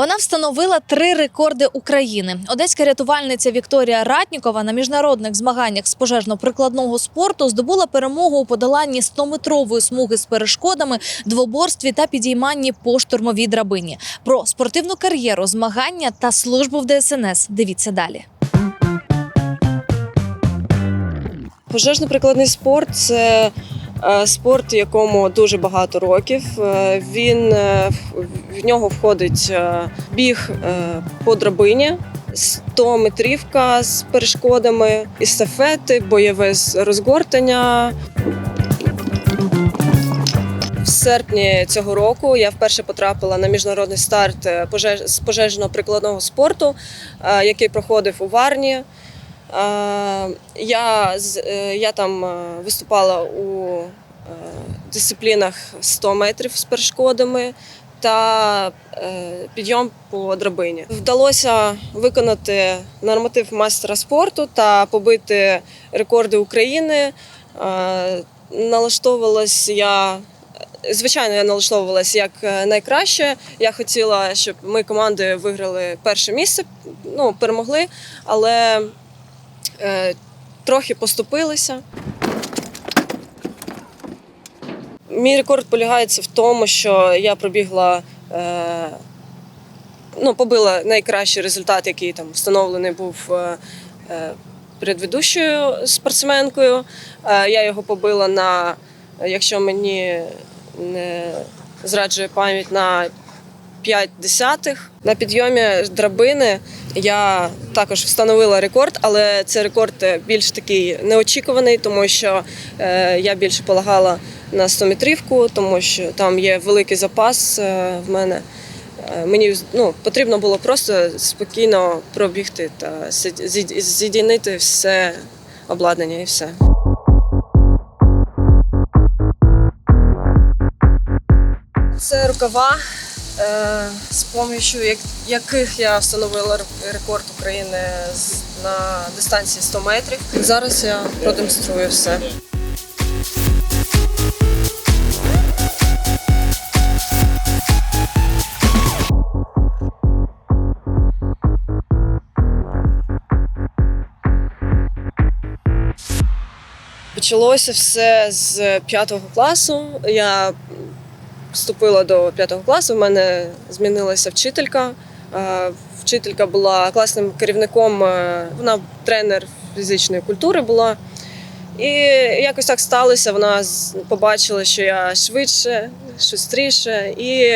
Вона встановила три рекорди України. Одеська рятувальниця Вікторія Ратнікова на міжнародних змаганнях з пожежно-прикладного спорту здобула перемогу у подоланні 100-метрової смуги з перешкодами, двоборстві та підійманні по штурмовій драбині. Про спортивну кар'єру, змагання та службу в ДСНС. Дивіться далі. Пожежно-прикладний спорт це спорт, якому дуже багато років. Е, Він е, в- нього входить е, біг е, по драбині, 100 метрівка з перешкодами, естафети, бойове розгортання. В серпні цього року я вперше потрапила на міжнародний старт е, з пожежно-прикладного спорту, е, який проходив у Варні. Е, Я, е, я там е, виступала у дисциплінах 100 метрів з перешкодами та підйом по драбині. Вдалося виконати норматив майстера спорту та побити рекорди України. Налаштовувалась я. Звичайно, я налаштовувалася як найкраще. Я хотіла, щоб ми команди виграли перше місце, ну перемогли, але трохи поступилися. Мій рекорд полягається в тому, що я пробігла, е, ну, побила найкращий результат, який там встановлений був е, е, предведущою спортсменкою. Е, я його побила на, якщо мені не зраджує пам'ять, на 5 десятих. На підйомі драбини я також встановила рекорд, але це рекорд е, більш такий неочікуваний, тому що е, я більше полагала на 100-метрівку, тому що там є великий запас е, в мене. Мені ну, потрібно було просто спокійно пробігти та зід- зід- зідійнити все обладнання і все. Це рукава, з помощю яких я встановила рекорд України на дистанції 100 метрів. Зараз я продемонструю все. Почалося все з п'ятого класу. Я вступила до п'ятого класу. В мене змінилася вчителька. Е, Вчителька була класним керівником. е, Вона тренер фізичної культури була. І якось так сталося. Вона побачила, що я швидше, шустріше, і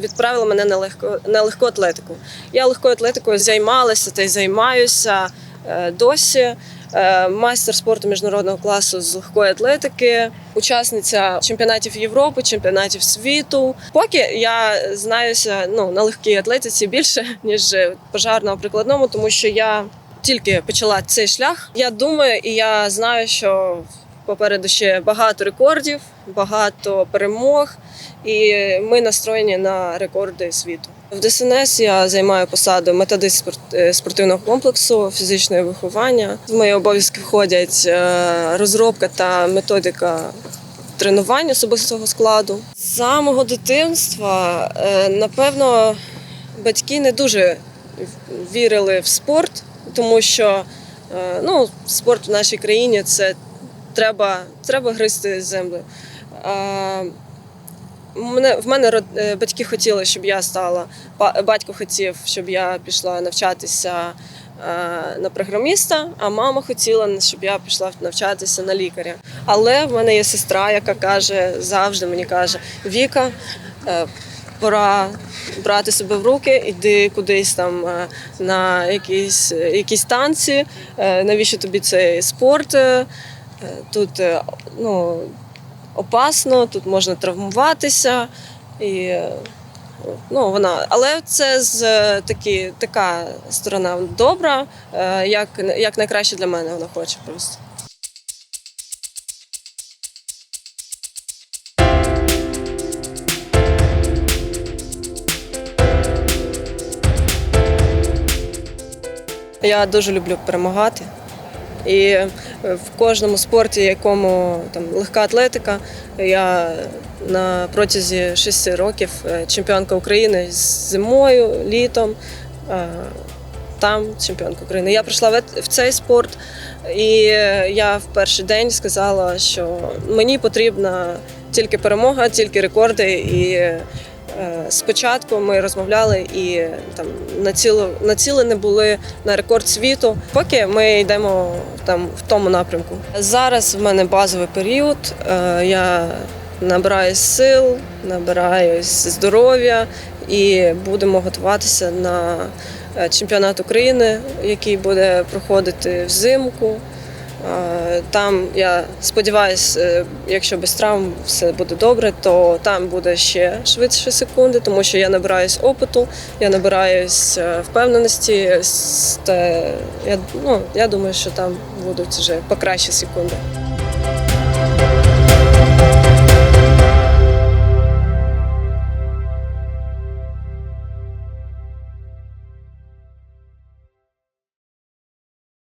відправила мене на легко на легку атлетику. Я легкою атлетикою займалася та й займаюся е, досі. Е, Майстер спорту міжнародного класу з легкої атлетики, учасниця чемпіонатів Європи, чемпіонатів світу. Поки я знаюся ну, на легкій атлетиці більше, ніж пожарно прикладному, тому що я тільки почала цей шлях. Я думаю, і я знаю, що попереду ще багато рекордів, багато перемог, і ми настроєні на рекорди світу. В ДСНС я займаю посаду методист е, спортивного комплексу, фізичне виховання. В мої обов'язки входять е, розробка та методика тренувань особистого складу. З самого дитинства, е, напевно, батьки не дуже вірили в спорт, тому що ну, спорт в нашій країні це треба, треба гризти землю. Мене, в мене е, батьки хотіли, щоб я стала. Батько хотів, щоб я пішла навчатися е, на програміста, а мама хотіла, щоб я пішла навчатися на лікаря. Але в мене є сестра, яка каже, завжди мені каже: Віка, е, пора брати себе в руки, йди кудись там на якісь, якісь танці. Навіщо тобі цей спорт? Тут ну, опасно, тут можна травмуватися. І, ну, вона, але це з такі, така сторона добра, е, як, як найкраще для мене вона хоче просто. Я дуже люблю перемагати. І в кожному спорті, якому там легка атлетика. Я на протязі шести років е, чемпіонка України з зимою, літом. е, Там чемпіонка України. Я прийшла в цей спорт, і е, я в перший день сказала, що мені потрібна тільки перемога, тільки рекорди. І спочатку ми розмовляли і е, там націло, націлені були на рекорд світу. Поки ми йдемо там в тому напрямку. Зараз в мене базовий період. е, Я набираюсь сил, набираюсь здоров'я і будемо готуватися на е, чемпіонат України, який буде проходити взимку. Е, Там я сподіваюся, якщо без травм все буде добре, то там буде ще швидше секунди, тому що я набираюсь опиту, я набираюсь е, впевненості. я, ну, я думаю, що там будуть вже покращі секунди.